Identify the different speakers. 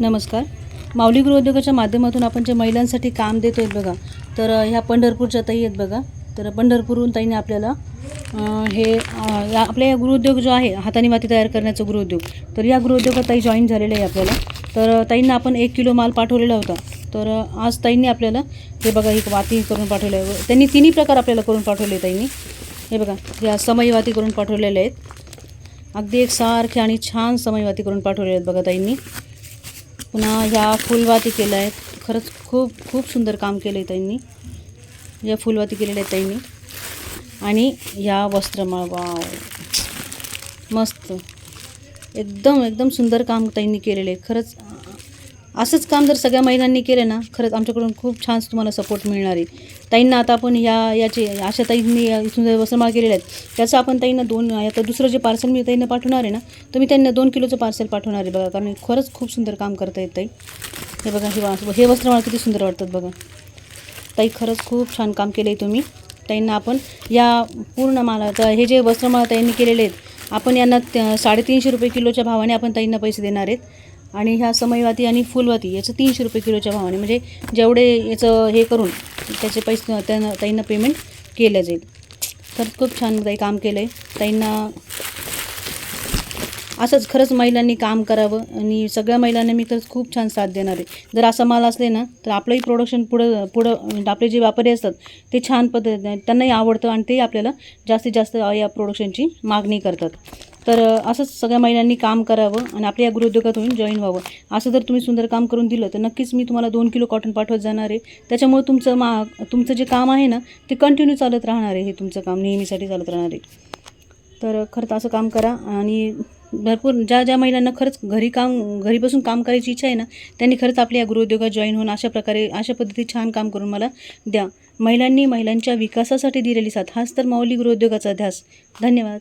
Speaker 1: नमस्कार. माऊली गृहोद्योगाच्या माध्यमातून आपण जे महिलांसाठी काम देतो आहे बघा तर ह्या पंढरपूरच्या ताई आहेत बघा. तर पंढरपूरहून ताईने आपल्याला हे या आपल्या या गृहोद्योग जो आहे हाताने माती तयार करण्याचा गृहोद्योग तर या गृहोद्योगात ताई जॉईन झालेलं आहे आपल्याला. तर ताईंना आपण एक किलो माल पाठवलेला होता. तर आज ताईंनी आपल्याला हे बघा ही वाती करून पाठवलं. आहे त्यांनी तिन्ही प्रकार आपल्याला करून पाठवले ताईंनी. हे बघा या समयवाती करून पाठवलेल्या आहेत. अगदी एक सारखे आणि छान समयवाती करून पाठवले आहेत बघा ताईंनी. पुन्हा ह्या फुलवाती केल्या आहेत. खरंच खूप खूप सुंदर काम केलं आहे त्यांनी या फुलवाती केलेल्या आहेत त्यांनी आणि ह्या वस्त्रमाळ वाव. मस्त. एकदम एकदम सुंदर काम त्यांनी केलेलं आहे. खरंच असंच काम जर सगळ्या महिलांनी केलं ना खरंच आमच्याकडून खूप छान तुम्हाला सपोर्ट मिळणार आहे. ताईंना आता आपण या याचे अशा ताईंनी सुंदर वस्त्रमाळ केलेल्या आहेत त्याचं आपण ताईंना दोन आता दुसरं जे पार्सल मी ताईंना पाठवणार आहे ना तर मी त्यांना दोन किलोचं पार्सल पाठवणार आहे बघा कारण खरंच खूप सुंदर काम करता येत ताई. हे बघा हे वा- हे वस्त्रमाळ किती सुंदर वाटतात बघा. ताई खरंच खूप छान काम केलं आहे तुम्ही. ताईंना आपण या पूर्ण माला तर हे जे वस्त्रमाळा ताईंनी केलेले आहेत आपण यांना त्या- साडेतीनशे रुपये किलोच्या भावाने आपण ताईंना पैसे देणार आहेत. आणि ह्या समयवाती आणि फुलवाती याचं तीनशे रुपये किलोच्या भावाने म्हणजे जेवढे याचं हे करून त्याचे पैसे त्यांना ताईंना पेमेंट केलं जाईल. तर खूप छान ताई काम केलं आहे ताईंना असंच खरंच महिलांनी काम करावं आणि सगळ्या महिलांना मी तर खूप छान साथ देणार आहे. जर असा माल असले ना तर आपलंही प्रोडक्शन पुढं पुढं म्हणजे आपले जे व्यापारी असतात ते छान पद्धत त्यांनाही आवडतं आणि तेही आपल्याला जास्तीत जास्त या प्रोडक्शनची मागणी करतात. तर असंच सगळ्या महिलांनी काम करावं आणि आपल्या या गृहोद्योगातून जॉईन व्हावं. असं जर तुम्ही सुंदर काम करून दिलं तर नक्कीच मी तुम्हाला दोन किलो कॉटन पाठवत जाणार आहे. त्याच्यामुळे तुमचं मा तुमचं जे काम आहे ना ते कंटिन्यू चालत राहणार आहे. हे तुमचं काम नेहमीसाठी चालत राहणार आहे. तर खरंच असं काम करा आणि भरपूर ज्या ज्या महिलांना खरंच घरी काम घरी बसून काम करायची इच्छा आहे ना त्यांनी खरंच आपल्या या गृहोद्योगात जॉईन होऊन अशा प्रकारे अशा पद्धतीत छान काम करून मला द्या. महिलांनी महिलांच्या विकासासाठी दिलेली साथ हाच तर माऊली गृहोद्योगाचा ध्यास धन्यवाद.